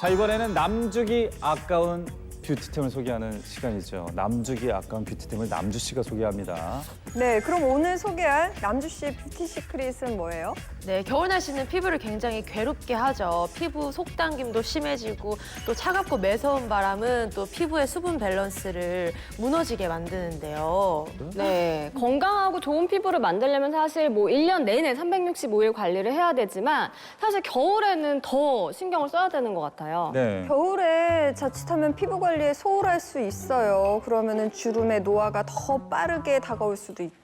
자 이번에는 남주기 아까운 뷰티템을 소개하는 시간이죠. 남주기 아까운 뷰티템을 남주 씨가 소개합니다. 네, 그럼 오늘 소개할 남주 씨의 뷰티 시크릿은 뭐예요? 네, 겨울 날씨는 피부를 굉장히 괴롭게 하죠. 피부 속당김도 심해지고 또 차갑고 매서운 바람은 또 피부의 수분 밸런스를 무너지게 만드는데요. 네, 건강하고 좋은 피부를 만들려면 사실 뭐 1년 내내 365일 관리를 해야 되지만 사실 겨울에는 더 신경을 써야 되는 것 같아요. 네. 겨울에 자칫하면 피부 관리에 소홀할 수 있어요. 그러면은 주름의 노화가 더 빠르게 다가올 수도 있죠.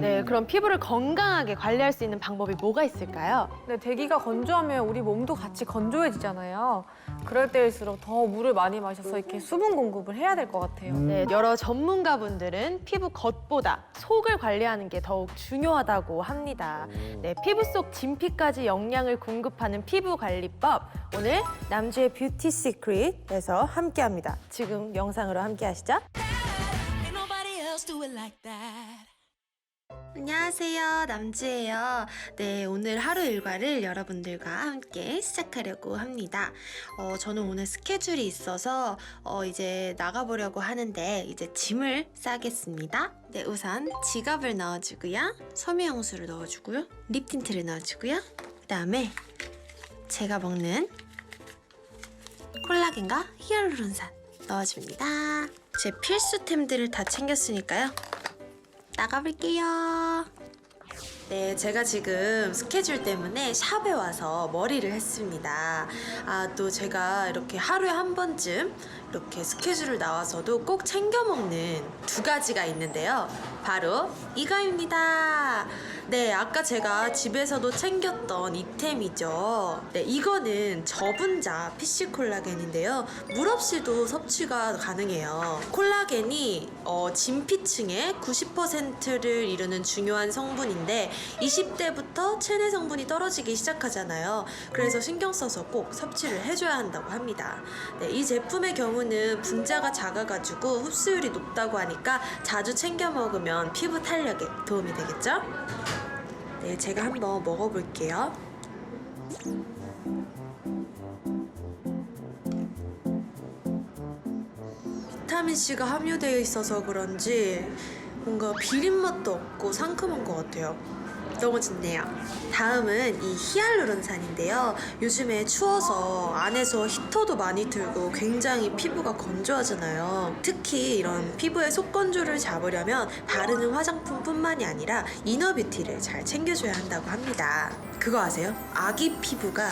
네, 그럼 피부를 건강하게 관리할 수 있는 방법이 뭐가 있을까요? 네, 대기가 건조하면 우리 몸도 같이 건조해지잖아요. 그럴 때일수록 더 물을 많이 마셔서 이렇게 수분 공급을 해야 될 것 같아요. 네, 여러 전문가분들은 피부 겉보다 속을 관리하는 게 더욱 중요하다고 합니다. 네, 피부 속 진피까지 영양을 공급하는 피부 관리법 오늘 남주의 뷰티 시크릿에서 함께합니다. 지금 영상으로 함께하시죠. Ain't nobody else do it like that. 안녕하세요. 남주예요. 네, 오늘 하루 일과를 여러분들과 함께 시작하려고 합니다. 어, 저는 오늘 스케줄이 있어서 어, 이제 나가보려고 하는데 이제 짐을 싸겠습니다. 네, 우선 지갑을 넣어주고요. 섬유용수를 넣어주고요. 립 틴트를 넣어주고요. 그 다음에 제가 먹는 콜라겐과 히알루론산 넣어줍니다. 제 필수템들을 다 챙겼으니까요. 나가볼게요. 네, 제가 지금 스케줄 때문에 샵에 와서 머리를 했습니다. 아, 또 제가 이렇게 하루에 한 번쯤 이렇게 스케줄을 나와서도 꼭 챙겨 먹는 두 가지가 있는데요. 바로 이거입니다. 네, 아까 제가 집에서도 챙겼던 이템이죠. 네, 이거는 저분자 PC 콜라겐인데요. 물 없이도 섭취가 가능해요. 콜라겐이 어, 진피층의 90%를 이루는 중요한 성분인데 20대부터 체내 성분이 떨어지기 시작하잖아요. 그래서 신경 써서 꼭 섭취를 해줘야 한다고 합니다. 네, 이 제품의 경우 는 분자가 작아가지고 흡수율이 높다고 하니까 자주 챙겨 먹으면 피부 탄력에 도움이 되겠죠? 네, 제가 한번 먹어볼게요. 비타민C가 함유되어 있어서 그런지 뭔가 비린 맛도 없고 상큼한 것 같아요. 너무 좋네요. 다음은 이 히알루론산인데요. 요즘에 추워서 안에서 히터도 많이 틀고 굉장히 피부가 건조하잖아요. 특히 이런 피부의 속건조를 잡으려면 바르는 화장품뿐만이 아니라 이너뷰티를 잘 챙겨줘야 한다고 합니다. 그거 아세요? 아기 피부가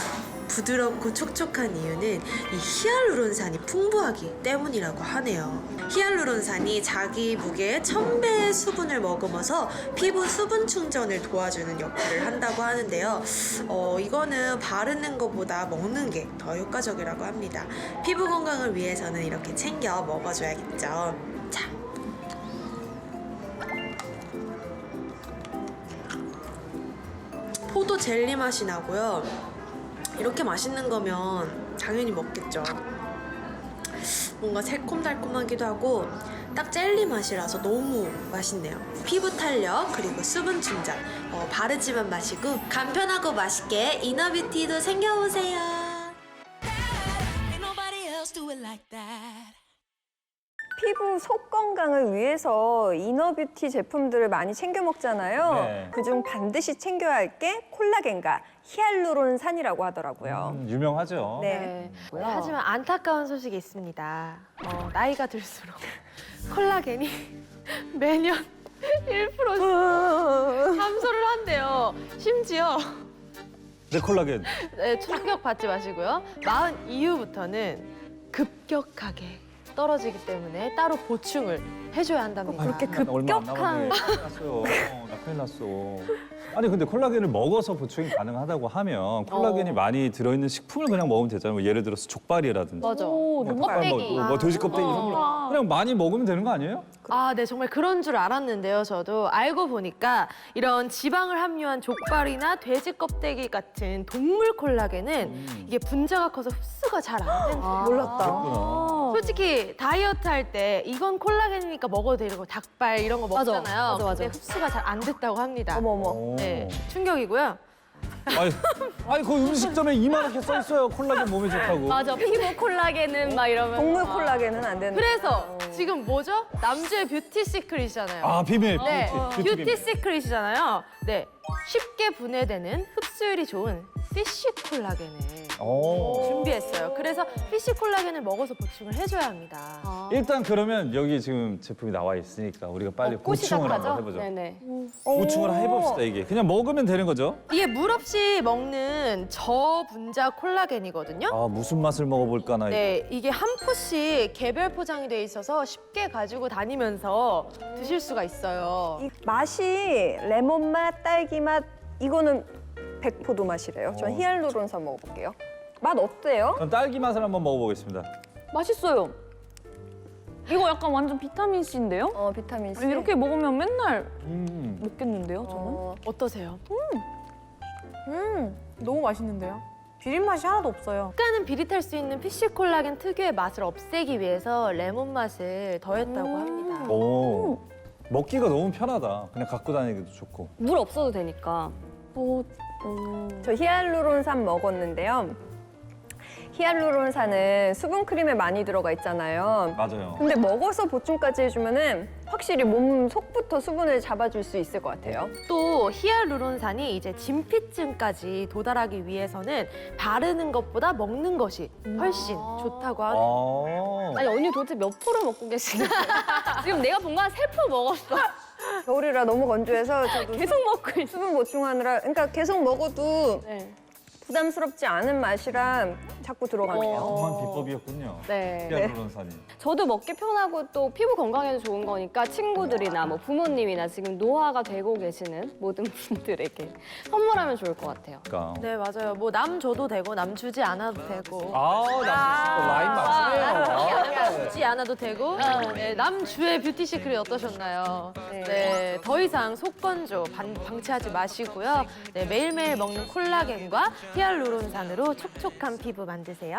부드럽고 촉촉한 이유는 이 히알루론산이 풍부하기 때문이라고 하네요. 히알루론산이 자기 무게의 1000배의 수분을 머금어서 피부 수분 충전을 도와주는 역할을 한다고 하는데요. 어, 이거는 바르는 것보다 먹는 게 더 효과적이라고 합니다. 피부 건강을 위해서는 이렇게 챙겨 먹어줘야겠죠. 포도 젤리 맛이 나고요. 이렇게 맛있는 거면 당연히 먹겠죠. 뭔가 새콤달콤하기도 하고 딱 젤리 맛이라서 너무 맛있네요. 피부 탄력 그리고 수분 충전 어, 바르지만 마시고 간편하고 맛있게 이너뷰티도 챙겨보세요. 피부 속 건강을 위해서 이너뷰티 제품들을 많이 챙겨 먹잖아요. 네. 그중 반드시 챙겨야 할 게 콜라겐과 히알루론산이라고 하더라고요. 음, 유명하죠. 네. 네, 하지만 안타까운 소식이 있습니다. 어, 나이가 들수록 콜라겐이 매년 1% 감소를 한대요. 심지어 네 콜라겐. 네, 충격 받지 마시고요. 마흔 이후부터는 급격하게 떨어지기 때문에 따로 보충을 해줘야 한답니다. 그렇게 난 얼마 안 급격한- 남았네. 큰일 났어요. 어, 나 큰일 났어. 아니 근데 콜라겐을 먹어서 보충이 가능하다고 하면 콜라겐이 많이 들어있는 식품을 그냥 먹으면 되잖아요. 뭐 예를 들어서 족발이라든지. 맞아. 뭐 닭발, 껍데기. 뭐, 뭐 돼지 껍데기 이런 거 그냥 많이 먹으면 되는 거 아니에요? 아, 네, 정말 그런 줄 알았는데요, 저도. 알고 보니까 이런 지방을 함유한 족발이나 돼지 껍데기 같은 동물 콜라겐은 이게 분자가 커서 흡수가 잘 안 된다. 몰랐다. 그렇구나. 솔직히 다이어트 할 때 이건 콜라겐이니까 먹어도 되고 닭발 이런 거 맞아, 먹잖아요. 맞아, 맞아. 근데 흡수가 잘 안 됐다고 합니다. 어머 어머. 오. 네, 충격이고요. 아니, 아니 그 음식점에 이만하게 써 있어요. 콜라겐 몸에 좋다고. 맞아. 피부 콜라겐은 막 이러면. 동물 콜라겐은 안 되는. 그래서 지금 뭐죠? 남주의 뷰티 시크릿이잖아요. 아 비밀. 네, 뷰티, 뷰티 뷰티. 시크릿이잖아요. 네, 쉽게 분해되는 흡수율이 좋은 피쉬 콜라겐을 오. 준비했어요. 그래서 피쉬 콜라겐을 먹어서 보충을 해줘야 합니다. 아. 일단 그러면 여기 지금 제품이 나와 있으니까 우리가 빨리 먹고 보충을 한번 시작하죠? 해보죠. 네네. 보충을 해봅시다 이게. 그냥 먹으면 되는 거죠? 이게 물 없이 먹는 저분자 콜라겐이거든요. 아 무슨 맛을 먹어볼까 나. 이거. 네, 이게 한 포씩 개별 포장이 돼 있어서 쉽게 가지고 다니면서 드실 수가 있어요. 이 맛이 레몬 맛, 딸기 맛 이거는 백포도 맛이래요. 전 어. 히알루론산 먹어볼게요. 맛 어때요? 그럼 딸기 맛을 한번 먹어보겠습니다. 맛있어요. 이거 약간 완전 비타민 C인데요? 어 비타민 C. 이렇게 먹으면 맨날 음. 먹겠는데요, 저는? 어, 어떠세요? 음, 너무 맛있는데요? 비린 맛이 하나도 없어요. 약간은 비릿할 수 있는 피쉬 콜라겐 특유의 맛을 없애기 위해서 레몬 맛을 더했다고 합니다. 오. 먹기가 너무 편하다. 그냥 갖고 다니기도 좋고. 물 없어도 되니까. 어, 저 히알루론산 먹었는데요. 히알루론산은 수분 크림에 많이 들어가 있잖아요. 맞아요. 근데 먹어서 보충까지 해주면은 확실히 몸 속부터 수분을 잡아줄 수 있을 것 같아요. 또 히알루론산이 이제 진피증까지 도달하기 위해서는 바르는 것보다 먹는 것이 훨씬 좋다고 하네요. 아. 아니 언니 도대체 몇 포를 먹고 거예요? 지금 내가 본 거 한 세 포 먹었어. 겨울이라 너무 건조해서 저도 계속 먹고 있어. 수분 보충하느라 그러니까 계속 먹어도 네. 부담스럽지 않은 맛이라 자꾸 들어가네요. 정말 비법이었군요. 네. 히알루론산이. 저도 먹기 편하고 또 피부 건강에도 좋은 거니까 친구들이나 뭐 부모님이나 지금 노화가 되고 계시는 모든 분들에게 선물하면 좋을 것 같아요. 그러니까. 네, 맞아요. 뭐 남 줘도 되고 남 주지 않아도 되고. 아, 나 라인 맞추네요. 주지 않아도 되고 네, 남 주의 뷰티 시크릿 어떠셨나요? 네, 더 이상 속건조 반- 방치하지 마시고요. 네, 매일매일 먹는 콜라겐과 히알루론산으로 촉촉한 피부 만 드세요.